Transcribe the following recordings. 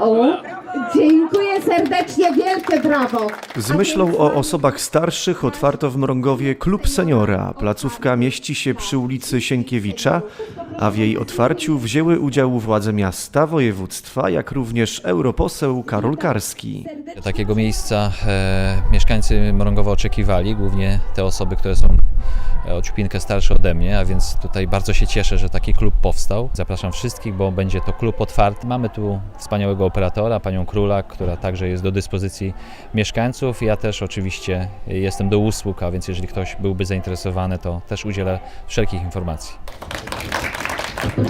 O, dziękuję serdecznie, wielkie brawo. Z myślą o osobach starszych otwarto w Mrągowie Klub Seniora. Placówka mieści się przy ulicy Sienkiewicza, a w jej otwarciu wzięły udział władze miasta, województwa, jak również europoseł Karol Karski. Takiego miejsca e, mieszkańcy Mrągowa oczekiwali, głównie te osoby, które są e, o ciupinkę starsze ode mnie, a więc tutaj bardzo się cieszę, że taki klub powstał. Zapraszam wszystkich, bo będzie to klub otwarty. Mamy tu wspaniałego operatora, panią Królak, która także jest do dyspozycji mieszkańców. Ja też oczywiście jestem do usług, a więc jeżeli ktoś byłby zainteresowany, to też udzielę wszelkich informacji.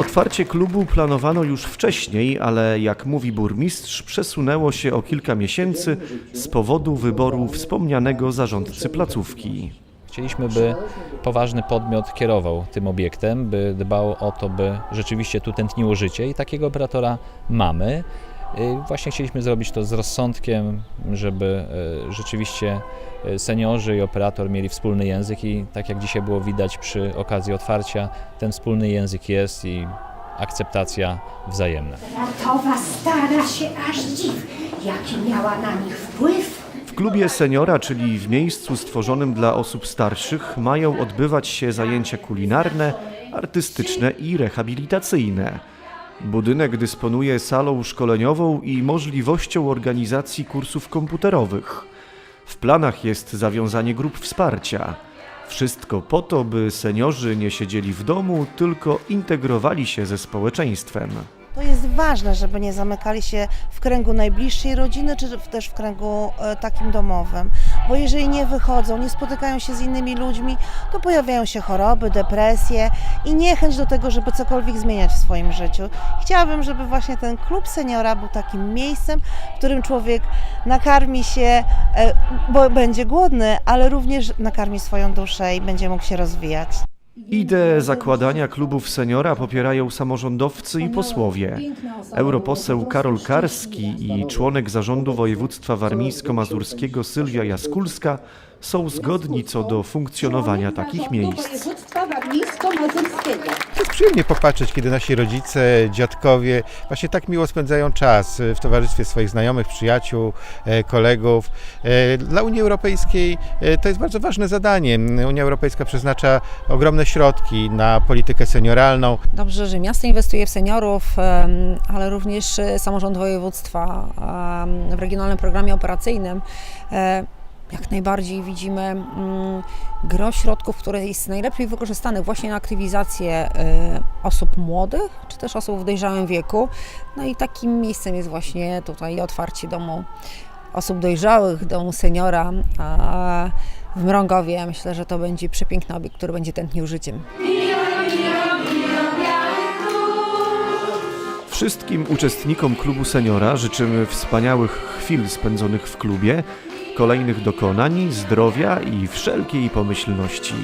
Otwarcie klubu planowano już wcześniej, ale jak mówi burmistrz, przesunęło się o kilka miesięcy z powodu wyboru wspomnianego zarządcy placówki. Chcieliśmy, by poważny podmiot kierował tym obiektem, by dbał o to, by rzeczywiście tu tętniło życie i takiego operatora mamy. Y, Właśnie chcieliśmy zrobić to z rozsądkiem, żeby y, rzeczywiście y, seniorzy i operator mieli wspólny język i tak jak dzisiaj było widać przy okazji otwarcia, ten wspólny język jest i akceptacja wzajemna. Ratowa stara się aż dziw, jaki miała na nich wpływ. W klubie seniora, czyli w miejscu stworzonym dla osób starszych, mają odbywać się zajęcia kulinarne, artystyczne i rehabilitacyjne. Budynek dysponuje salą szkoleniową i możliwością organizacji kursów komputerowych. W planach jest zawiązanie grup wsparcia. Wszystko po to, by seniorzy nie siedzieli w domu, tylko integrowali się ze społeczeństwem. To jest ważne, żeby nie zamykali się w kręgu najbliższej rodziny, czy też w kręgu e, takim domowym. Bo jeżeli nie wychodzą, nie spotykają się z innymi ludźmi, to pojawiają się choroby, depresje i niechęć do tego, żeby cokolwiek zmieniać w swoim życiu. Chciałabym, żeby właśnie ten klub seniora był takim miejscem, w którym człowiek nakarmi się, e, bo będzie głodny, ale również nakarmi swoją duszę i będzie mógł się rozwijać. Ideę zakładania klubów seniora popierają samorządowcy i posłowie. Europoseł Karol Karski i członek zarządu województwa warmińsko-mazurskiego Sylwia Jaskulska są zgodni co do funkcjonowania takich miejsc. To jest przyjemnie popatrzeć, kiedy nasi rodzice, dziadkowie właśnie tak miło spędzają czas w towarzystwie swoich znajomych, przyjaciół, e, kolegów. E, Dla Unii Europejskiej e, to jest bardzo ważne zadanie. Unia Europejska przeznacza ogromne środki na politykę senioralną. Dobrze, że miasto inwestuje w seniorów, ale również e, samorząd województwa w regionalnym programie operacyjnym. e, Jak najbardziej widzimy mm, gro środków, które jest najlepiej wykorzystanych właśnie na aktywizację e, osób młodych, czy też osób w dojrzałym wieku. No i takim miejscem jest właśnie tutaj otwarcie domu osób dojrzałych, domu seniora. W Mrągowie myślę, że to będzie przepiękny obiekt, który będzie tętnił życiem. Wszystkim uczestnikom klubu seniora życzymy wspaniałych chwil spędzonych w klubie, kolejnych dokonań, zdrowia i wszelkiej pomyślności.